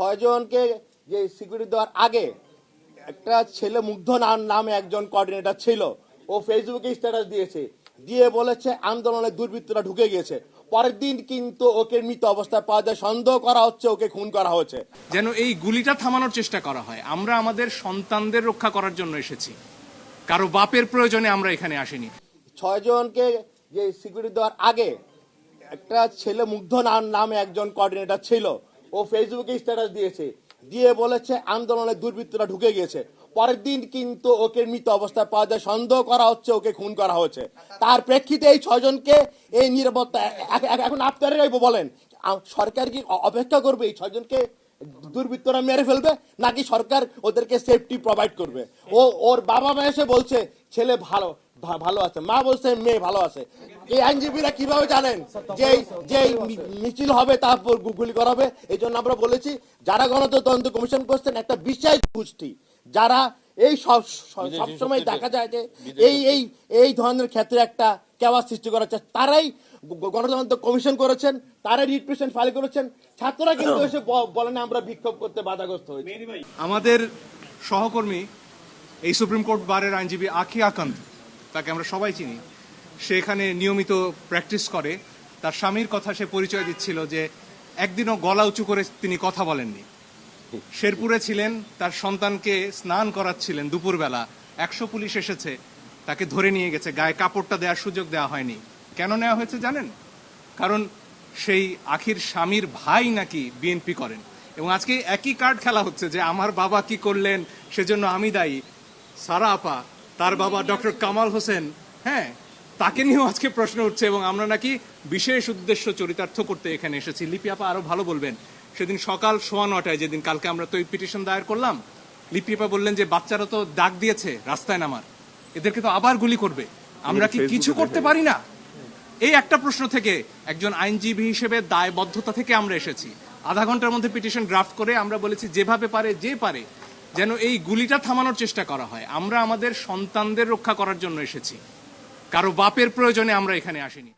ছয়জনকে যে সিকিউরিটি দেওয়ার আগে একটা ছেলে মুগ্ধ নাম- একজন কোঅর্ডিনেটর ছিল। ও ফেসবুকে স্ট্যাটাস দিয়েছে। দিয়ে বলেছে আন্দোলনে দুর্বৃত্তরা ঢুকে গিয়েছে। পরের দিন কিন্তু ওকে মৃত অবস্থায় পাওয়া যায়। সন্দেহ করা হচ্ছে ওকে খুন করা হয়েছে। যেন এই গুলিটা থামানোর চেষ্টা করা হয়। আমরা আমাদের সন্তানদের রক্ষা করার জন্য এসেছি। কারও বাপের প্রয়োজনে আমরা এখানে আসিনি। ছয়জনকে যে সিকিউরিটি দেওয়ার আগে একটা ছেলে মুগ্ধ নাম- নামে একজন কোঅর্ডিনেটর ছিল। ও ফেসবুকে স্ট্যাটাস দিয়েছে। দিয়ে বলেছে, আন্দোলনে দুর্বৃত্তরা ঢুকে গিয়েছে। পরের দিন কিন্তু ওকে মৃত অবস্থায় পাওয়া যায়। সন্দেহ করা হচ্ছে, ওকে খুন করা হয়েছে। তার প্রেক্ষিতে এই ছয়জনকে এই নিরাপত্তা এখন আপনারাই বলেন। সরকার কি অপেক্ষা করবে এই ছয়জনকে দুর্বৃত্তরা মেরে ফেলবে, নাকি সরকার ওদেরকে সেফটি প্রোভাইড করবে? ও, ওর বাবা মা এসে বলছে, ছেলে ভালো ভালো আছে। মা বলছে মেয়ে ভালো আছে। এই আইনজীবীরা কীভাবে জানেন যে যে মিছিল হবে তারপর গু- গুলি করা হবে এই জন্য আমরা বলেছি যারা গণতন্ত্র কমিশন করছেন একটা বিশ্বাস গোষ্ঠী যারা এই সব সব- সবসময় দেখা যায় যে এই এই এই ধরনের ক্ষেত্রে একটা কেওয়া সৃষ্টি করা হচ্ছে। তারাই গণতন্ত্র কমিশন করেছেন তারাই রিপ্রেশন ফাইল করেছেন। ছাত্ররা কিন্তু এসে বলেন আমরা বিক্ষোভ করতে বাধাগ্রস্ত হয়েছি। আমাদের সহকর্মী এই সুপ্রিম কোর্ট বারের আইনজীবী আখি আকান্ত তাকে আমরা সবাই চিনি। সে এখানে নিয়মিত প্র্যাকটিস করে। তার স্বামীর কথা সে পরিচয় দিচ্ছিল যে, একদিনও গলা উঁচু করে তিনি কথা বলেননি। শেরপুরে ছিলেন, তার সন্তানকে স্নান করাচ্ছিলেন দুপুরবেলা। একশো পুলিশ এসেছে। তাকে ধরে নিয়ে গেছে। গায়ে কাপড়টা দেওয়ার সুযোগ দেওয়া হয়নি। কেন নেওয়া হয়েছে জানেন? কারণ সেই আখির স্বামীর ভাই নাকি বিএনপি করেন। এবং আজকে একই কার্ড খেলা হচ্ছে যে, আমার বাবা কি করলেন? সেজন্য আমি দায়ী। সারা আপা তার বাবা ডক্টর কামাল হোসেন হ্যাঁ তাকে নিয়েও আজকে প্রশ্ন উঠছে এবং আমরা নাকি বিশেষ উদ্দেশ্য চরিতার্থ করতে এখানে এসেছি। লিপি আপা আরও ভালো বলবেন। সেদিন সকাল সোয়া নটায় যেদিন কালকে আমরা তো পিটিশন দায়ের করলাম লিপি আপা বললেন যে বাচ্চারা তো ডাক দিয়েছে রাস্তায় নামার এদেরকে তো আবার গুলি করবে। আমরা কি কিছু করতে পারি না? এই একটা প্রশ্ন থেকে একজন আইনজীবী হিসেবে দায়বদ্ধতা থেকে আমরা এসেছি। আধা ঘণ্টার মধ্যে পিটিশন ড্রাফট করে আমরা বলেছি যেভাবে পারে যে পারে। যেন এই গুলিটা থামানোর চেষ্টা করা হয়। আমরা আমাদের সন্তানদের রক্ষা করার জন্য এসেছি। কারও বাপের প্রয়োজনে আমরা এখানে আসিনি।